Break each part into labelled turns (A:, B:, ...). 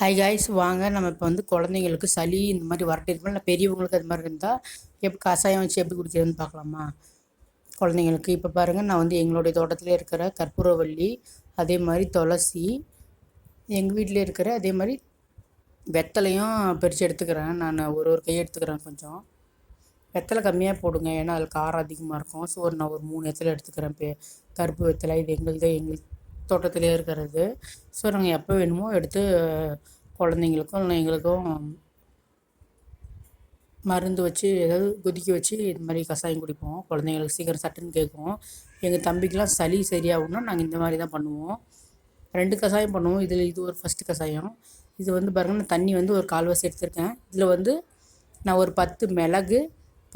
A: High guys வாங்க. நம்ம இப்போ வந்து குழந்தைங்களுக்கு சளி இந்த மாதிரி வரட்டு இருக்கும் இல்லை பெரியவங்களுக்கு அது மாதிரி இருந்தால் எப்படி கஷாயம் வச்சு எப்படி குடிக்கிறதுன்னு பார்க்கலாமா? குழந்தைங்களுக்கு இப்போ பாருங்கள் நான் வந்து எங்களுடைய தோட்டத்தில் இருக்கிற கற்பூரவள்ளி அதே மாதிரி துளசி எங்கள் வீட்டில் இருக்கிற அதே மாதிரி வெத்தலையும் பிரித்து எடுத்துக்கிறேன். நான் ஒரு ஒரு கை எடுத்துக்கிறேன் கொஞ்சம். வெத்தலை கம்மியாக போடுங்க ஏன்னா அதில் காரம் அதிகமாக இருக்கும். ஸோ நான் ஒரு மூணு வெத்தலை எடுத்துக்கிறேன். இப்போ கருப்பு வெத்தலை இது எங்களுது எங்களுக்கு தோட்டத்திலே இருக்கிறது. ஸோ நாங்கள் எப்போ வேணுமோ எடுத்து குழந்தைங்களுக்கும் இல்லை எங்களுக்கும் மருந்து வச்சு ஏதாவது கொதிக்க வச்சு இது மாதிரி கஷாயம் குடிப்போம். குழந்தைங்களுக்கு சீக்கிரம் சட்டுன்னு கேட்கும். எங்கள் தம்பிக்கெலாம் சளி சரியாகணும்னா நாங்கள் இந்த மாதிரி தான் பண்ணுவோம். ரெண்டு கஷாயம் பண்ணுவோம். இதில் இது ஒரு ஃபஸ்ட்டு கஷாயம் இது வந்து பாருங்கள் நான் தண்ணி வந்து ஒரு கால்வாசி எடுத்திருக்கேன். இதில் வந்து நான் ஒரு பத்து மிளகு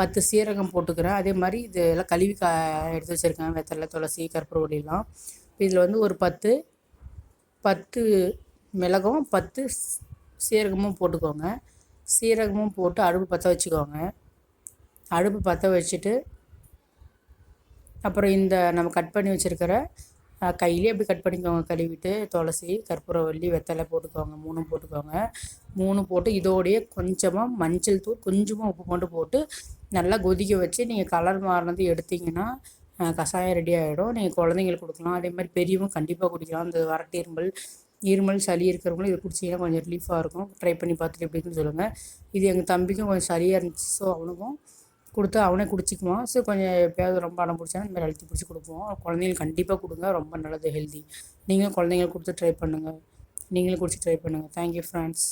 A: பத்து சீரகம் போட்டுக்கிறேன். அதே மாதிரி இதெல்லாம் கழுவி கா எடுத்து வச்சுருக்கேன். வெத்தலை துளசி கற்பூரவள்ளிலாம் இதில் வந்து ஒரு பத்து பத்து மிளகும் பத்து சீரகமும் போட்டுக்கோங்க. சீரகமும் போட்டு அடுப்பு பற்ற வச்சுக்கோங்க. அடுப்பு பற்ற வச்சுட்டு அப்புறம் இந்த நம்ம கட் பண்ணி வச்சுருக்கிற கையிலே அப்படி கட் பண்ணிக்கோங்க. கழுவிட்டு துளசி கற்பூரவல்லி வெத்தலை போட்டுக்கோங்க. மூணும் போட்டுக்கோங்க. மூணு போட்டு இதோடைய கொஞ்சமாக மஞ்சள் தூள் கொஞ்சமாக உப்பு மட்டும் போட்டு நல்லா கொதிக்க வச்சு நீங்கள் கலர் மாறினது எடுத்திங்கன்னா கஷாயம் ரெடி ஆகிடும் நீங்கள் குழந்தைங்களுக்கு கொடுக்கலாம். அதே மாதிரி பெரியவங்க கண்டிப்பாக குடிக்கலாம். அந்த வரட்டு இருமல் இருமல் சளி இருக்கிறவங்களும் இதை குடிச்சிங்கன்னா கொஞ்சம் ரிலீஃபாக இருக்கும். ட்ரை பண்ணி பார்த்துட்டு எப்படின்னு சொல்லுங்கள் இது எங்கள் தம்பிக்கும் கொஞ்சம் சரியாக இருந்துச்சு. ஸோ அவனுக்கும் கொடுத்து அவனே குடிச்சிக்குவான். ஸோ கொஞ்சம் எப்பயாவது ரொம்ப அடம் பிடிச்சாலும் இந்த மாதிரி அழுத்தி பிடிச்சி கொடுப்போம். குழந்தைங்களுக்கு கண்டிப்பாக கொடுங்க. ரொம்ப நல்லது ஹெல்தி நீங்களும் குழந்தைங்களுக்கு கொடுத்து ட்ரை பண்ணுங்கள் நீங்களும் குடிச்சு ட்ரை பண்ணுங்கள் தேங்க்யூ ஃப்ரெண்ட்ஸ்